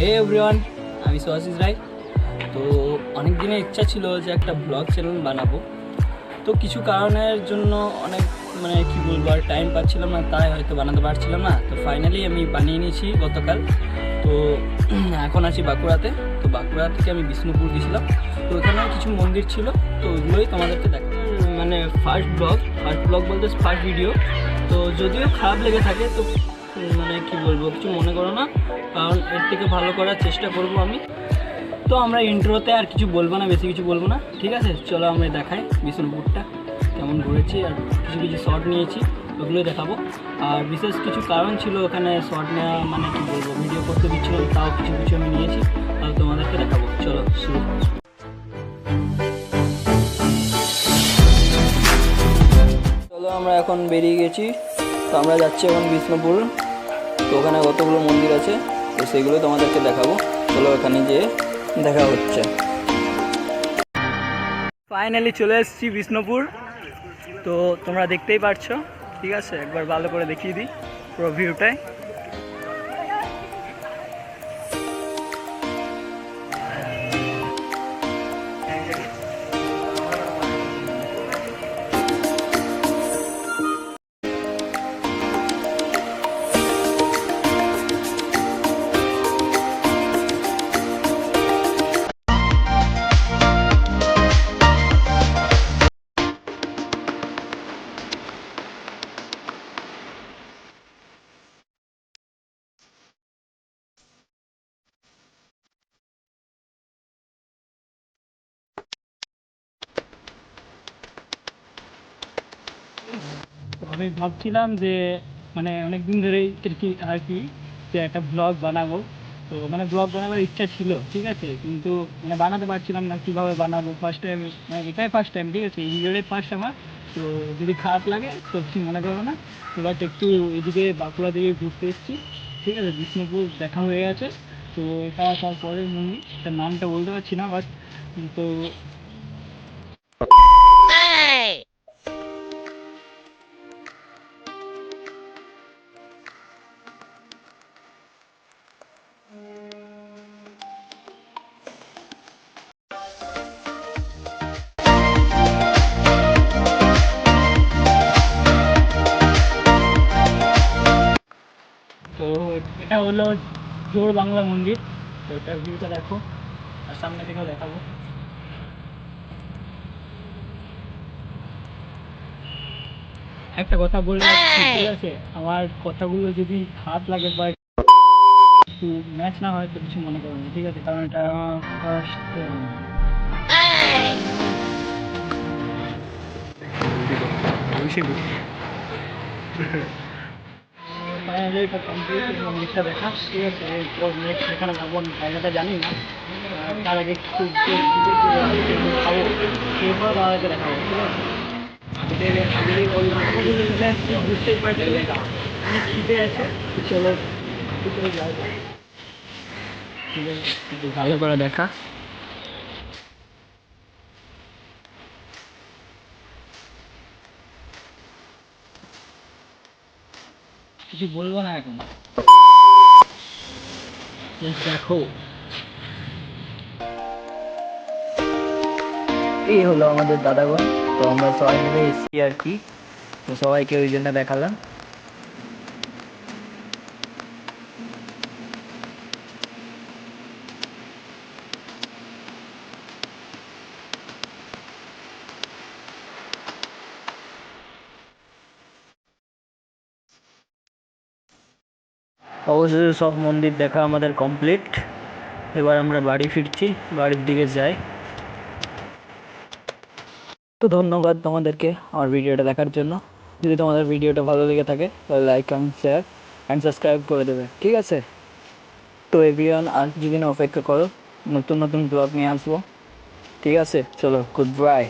হে everyone আমি সোহাসিস রায়। তো অনেক দিনের ইচ্ছা ছিল যে একটা ব্লগ চ্যানেল বানাবো। তো কিছু কারণের জন্য অনেক মানে কি বলব, আর টাইম পাচ্ছিলাম না, তাই হয়তো বানাতে পারছিলাম না। তো ফাইনালি আমি বানিয়ে নিয়েছি গতকাল। তো এখন আছি বাঁকুড়াতে। তো বাঁকুড়া থেকে আমি বিষ্ণুপুর গেছিলাম। তো ওখানে কিছু মন্দির ছিল। তো ওগুলোই তোমাদেরকে দেখ মানে ফার্স্ট ব্লগ ফার্স্ট ব্লগ বলতে ফার্স্ট ভিডিও তো যদিও খারাপ লেগে থাকে, তো মানে কি বলব, কিছু মনে করো না, কারণ এর থেকে ভালো করার চেষ্টা করব আমি। তো আমরা ইন্ট্রোতে আর কিছু বলব না, বেশি কিছু বলব না, ঠিক আছে? চলো আমরা দেখাই বিষ্ণুপুরটা, কেমন ঘুরেছি আর কিছু কিছু শর্ট নিয়েছি, ওগুলোই দেখাবো। আর বিশেষ কিছু কারণ ছিল ওখানে শর্ট নেওয়া মানে কি বলব ভিডিও করতে দিচ্ছিল তাও কিছু কিছু আমি নিয়েছি, তাও তোমাদেরকে দেখাবো। চলো, শুরু। চলো আমরা এখন বেরিয়ে গেছি। তো আমরা যাচ্ছি এখন বিষ্ণুপুর। তো ওখানে কতগুলো মন্দির আছে? তো সেগুলো তোমাদেরকে দেখাবো। চলো ওখানে যেয়ে দেখা হচ্ছে। ফাইনালি চলে এসেছি বিষ্ণুপুর। তো তোমরা দেখতেই পারছ। ঠিক আছে? একবার ভালো করে দেখিয়ে দিই পুরো ভিউটাই আমি ভাবছিলাম যে মানে অনেক দিন ধরেই আর কি আর কি, যে একটা ব্লগ বানাবো। তো মানে ব্লগ বানাবার ইচ্ছা ছিল, ঠিক আছে? কিন্তু মানে বানাতে পারছিলাম না, কীভাবে বানাবো? ফার্স্ট টাইম মানে এটাই ফার্স্ট টাইম ঠিক আছে? এই ফার্স্ট আমার। তো যদি খারাপ লাগে, তো কিছু মনে করো না। বাট একটু এদিকে বাঁকুড়া দিকে ঘুরতে এসেছি, ঠিক আছে? বিষ্ণুপুর দেখা হয়ে গেছে। তো এটা তারপরে মন্দির তার নামটা বলতে পারছি না বাট তো তো এটা হলো জোর বাংলা মন্দির। তো এটা ভিউটা দেখো আর সামনে থেকেও দেখাবো। একটা কথা বলে ঠিক আছে? আমার কথাগুলো যদি খারাপ লাগে বা একটু ম্যাচ না হয় তো কিছু মনে করবেন ঠিক আছে? কারণ এটা ফার্স্ট ফাইনালি এটা কমপ্লিট মন্দিরটা দেখা ঠিক আছে? এরপর নেক্সট এখানে জায়গাটা জানি না। তার আগে একটু খাব এরপর তাদেরকে দেখাবো ঠিক আছে? বুঝতেই আছে দেখা। কিছু বলব না এখন। দেখো। এই হলো আমাদের দাদাগণ। তো আমরা সবাই মিলে এসেছি আর কি। তো সবাইকে ওই জন্য দেখালাম। অবশেষে সব মন্দির দেখা আমাদের কমপ্লিট এবার আমরা বাড়ি ফিরছি, বাড়ির দিকে যাই। তো ধন্যবাদ তোমাদেরকে আমার ভিডিওটা দেখার জন্য। যদি তোমাদের ভিডিওটা ভালো লেগে থাকে, তাহলে like comment share and subscribe করে দেবে, ঠিক আছে? তো এভরিওয়ান আর কিছুদিন অপেক্ষা করো, নতুন নতুন ব্লগ নিয়ে আসব, ঠিক আছে? চলো গুড বাই